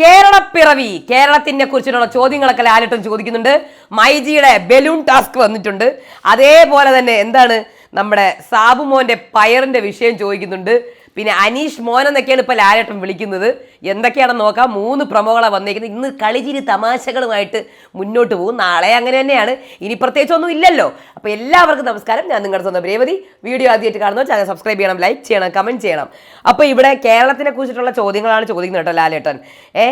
കേരളപ്പിറവി കേരളത്തിനെ കുറിച്ചിട്ടുള്ള ചോദ്യങ്ങളൊക്കെ ലാലിട്ടും ചോദിക്കുന്നുണ്ട്. മൈജിയുടെ ബലൂൺ ടാസ്ക് വന്നിട്ടുണ്ട്. അതേപോലെ തന്നെ എന്താണ് നമ്മുടെ സാബുമോന്റെ പയറിന്റെ വിഷയം ചോദിക്കുന്നുണ്ട്. പിന്നെ അനീഷ് മോൻ എന്നൊക്കെയാണ് ഇപ്പോൾ ലാലേട്ടൻ വിളിക്കുന്നത്. എന്തൊക്കെയാണെന്ന് നോക്കാം. മൂന്ന് പ്രമോകളാണ് വന്നേക്കുന്നത്. ഇന്ന് കളിചിരി തമാശകളുമായിട്ട് മുന്നോട്ട് പോകും. നാളെ അങ്ങനെ തന്നെയാണ്. ഇനി പ്രത്യേകിച്ച് ഒന്നും ഇല്ലല്ലോ. അപ്പോൾ എല്ലാവർക്കും നമസ്കാരം. ഞാൻ നിങ്ങളുടെ സ്വന്തം രേവതി. വീഡിയോ ആദ്യമായിട്ട് കാണുന്നു ചാനൽ സബ്സ്ക്രൈബ് ചെയ്യണം ലൈക്ക് ചെയ്യണം കമന്റ് ചെയ്യണം. അപ്പോൾ ഇവിടെ കേരളത്തിനെ കുറിച്ചിട്ടുള്ള ചോദ്യങ്ങളാണ് ചോദിക്കുന്നത് കേട്ടോ ലാലേട്ടൻ. ഏ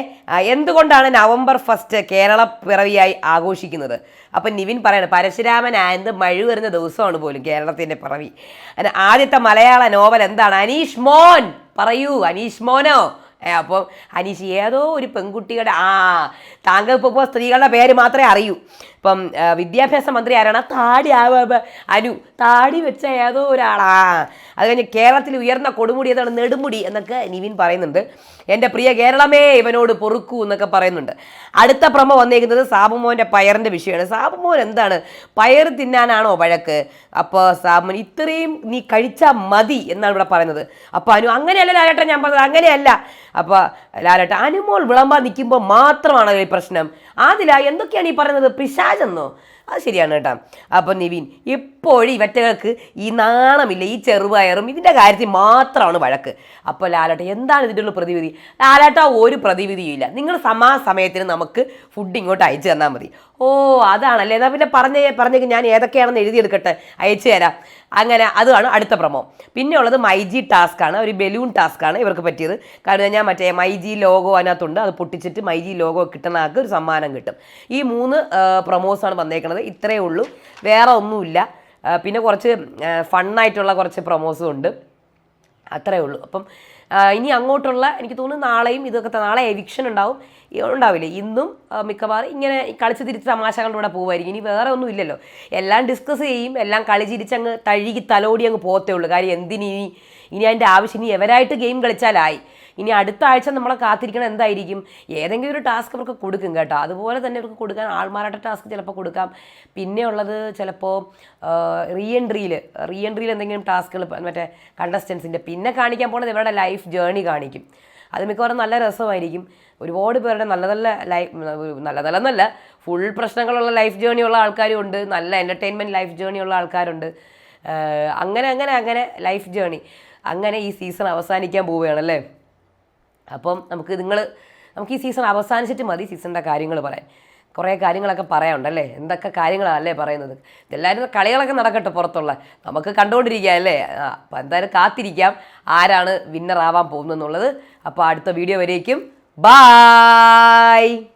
എന്തുകൊണ്ടാണ് നവംബർ ഫസ്റ്റ് കേരള പിറവിയായി ആഘോഷിക്കുന്നത്? അപ്പം നിവിൻ പറയണം പരശുരാമൻ ആയത് മഴ വരുന്ന ദിവസമാണ് പോലും കേരളത്തിന്റെ പിറവി. ആദ്യത്തെ മലയാള നോവൽ എന്താണ്? അനീഷ് മോൻ. പറയൂ അനീഷ് മോനോ? ഏ അപ്പം അനീഷ് ഏതോ ഒരു പെൺകുട്ടിയുടെ ആ താങ്കൾ ഇപ്പോൾ സ്ത്രീകളുടെ പേര് മാത്രമേ അറിയൂ. ഇപ്പം വിദ്യാഭ്യാസ മന്ത്രി ആരാണ്? താടി അനു. താടി വെച്ച ഏതോ ഒരാളാ. അത് കഴിഞ്ഞ് കേരളത്തിൽ ഉയർന്ന കൊടുമുടി ഏതാണ് നെടുമുടി എന്നൊക്കെ നിവിൻ പറയുന്നുണ്ട്. എന്റെ പ്രിയ കേരളമേ ഇവനോട് പൊറുക്കൂ എന്നൊക്കെ പറയുന്നുണ്ട്. അടുത്ത പ്രമ വന്നേക്കുന്നത് സാബുമോന്റെ പയറിന്റെ വിഷയമാണ്. സാബുമോൻ എന്താണ്? പയർ തിന്നാനാണോ വഴക്ക്? അപ്പോൾ സാബുമോൻ ഇത്രയും നീ കഴിച്ചാൽ മതി എന്നാണ് ഇവിടെ പറയുന്നത്. അപ്പോൾ അനു അങ്ങനെയല്ല ലാലേട്ടൻ ഞാൻ പറഞ്ഞത് അങ്ങനെയല്ല. അപ്പോൾ ലാലേട്ടൻ അനുമോൾ വിളമ്പാൻ നിൽക്കുമ്പോൾ മാത്രമാണ് ഈ പ്രശ്നം. അതില എന്തൊക്കെയാണ് ഈ പറയുന്നത്? പിശാചെന്നോ അത് ശരിയാണ് കേട്ടോ. അപ്പം നിവിൻ എപ്പോഴും വെറ്റകൾക്ക് ഈ നാണമില്ല ഈ ചെറുപയറും ഇതിന്റെ കാര്യത്തിൽ മാത്രമാണ് വഴക്ക്. അപ്പോൾ ലാലേട്ട എന്താണ് ഇതിന്റെ പ്രതിവിധി? ലാലേട്ട ഒരു പ്രതിവിധിയും ഇല്ല. നിങ്ങൾ സമാസമയത്തിന് നമുക്ക് ഫുഡ് ഇങ്ങോട്ട് അയച്ചു തന്നാൽ മതി. ഓ അതാണല്ലേ. എന്നാൽ പിന്നെ പറഞ്ഞ പറഞ്ഞേക്ക് ഞാൻ ഏതൊക്കെയാണെന്ന് എഴുതിയെടുക്കട്ടെ. അയച്ചു തരാം. അങ്ങനെ അതാണ് അടുത്ത പ്രമോ. പിന്നെ ഉള്ളത് മൈജി ടാസ്ക് ആണ് ഒരു ബലൂൺ ടാസ്ക് ആണ് ഇവർക്ക് പറ്റിയത്. കാരണം ഞാൻ മറ്റേ മൈജി ലോഗോ അതിനകത്തുണ്ട് അത് പൊട്ടിച്ചിട്ട് മൈജി ലോഗോ കിട്ടുന്ന ആൾക്ക് ഒരു സമ്മാനം കിട്ടും. ഈ മൂന്ന് പ്രൊമോസാണ് വന്നേക്കുന്നത് ഇത്രയേ ഉള്ളൂ. വേറെ ഒന്നുമില്ല. പിന്നെ കുറച്ച് ഫണ്ണായിട്ടുള്ള കുറച്ച് പ്രൊമോസും ഉണ്ട്. അത്രേ ഉള്ളൂ. അപ്പം ഇനി അങ്ങോട്ടുള്ള എനിക്ക് തോന്നുന്നു നാളെയും ഇതൊക്കെ നാളെ എവിക്ഷൻ ഉണ്ടാവും. ഉണ്ടാവില്ലേ? ഇന്നും മിക്കവാറും ഇങ്ങനെ കളിച്ച് തിരിച്ച് തമാശകളിലൂടെ പോകുമായിരിക്കും ഇനി വേറെ ഒന്നും ഇല്ലല്ലോ. എല്ലാം ഡിസ്കസ് ചെയ്യും. എല്ലാം കളി ചിരിച്ചങ്ങ് തഴുകി തലോടി അങ്ങ് പോകത്തേ ഉള്ളൂ. കാര്യം എന്തിനി ഇനി അതിന്റെ ആവശ്യം? ഇനി എവരായിട്ട് ഗെയിം കളിച്ചാലായി? ഇനി അടുത്ത ആഴ്ച നമ്മളെ കാത്തിരിക്കണം എന്തായിരിക്കും? ഏതെങ്കിലും ഒരു ടാസ്ക് അവർക്ക് കൊടുക്കും കേട്ടോ. അതുപോലെ തന്നെ അവർക്ക് കൊടുക്കാൻ ആൾമാറാട്ട ടാസ്ക് ചിലപ്പോൾ കൊടുക്കാം. പിന്നെ ഉള്ളത് ചിലപ്പോൾ റീ എൻട്രിയിൽ റീ എൻട്രിയിൽ എന്തെങ്കിലും ടാസ്കുകൾ മറ്റേ കണ്ടസ്റ്റൻസിന്റെ പിന്നെ കാണിക്കാൻ പോകുന്നത് ഇവരുടെ ലൈഫ് ജേണി കാണിക്കും. അത് മിക്കവാറും നല്ല രസമായിരിക്കും. ഒരുപാട് പേരുടെ നല്ല നല്ല ലൈഫ് നല്ല നല്ല എന്നല്ല ഫുൾ പ്രശ്നങ്ങളുള്ള ലൈഫ് ജേണി ഉള്ള ആൾക്കാരും ഉണ്ട്. നല്ല എന്റർടൈൻമെന്റ് ലൈഫ് ജേണി ഉള്ള ആൾക്കാരുണ്ട്. അങ്ങനെ അങ്ങനെ അങ്ങനെ ലൈഫ് ജേണി അങ്ങനെ ഈ സീസൺ അവസാനിക്കാൻ പോവുകയാണല്ലേ? അപ്പം നമുക്ക് നിങ്ങൾ നമുക്ക് ഈ സീസൺ അവസാനിച്ചിട്ട് മതി സീസണിന്റെ കാര്യങ്ങൾ പറയാൻ. കുറേ കാര്യങ്ങളൊക്കെ പറയാനുണ്ടല്ലേ? എന്തൊക്കെ കാര്യങ്ങളാണ് അല്ലേ പറയുന്നത് എല്ലാവരും കളികളൊക്കെ നടക്കട്ടെ പുറത്തുള്ള. നമുക്ക് കണ്ടുകൊണ്ടിരിക്കാം അല്ലേ? ആ അപ്പം എന്തായാലും കാത്തിരിക്കാം. ആരാണ് വിന്നർ ആവാൻ പോകുന്നതെന്നുള്ളത്. അപ്പോൾ അടുത്ത വീഡിയോ വരേക്കും. ബായ്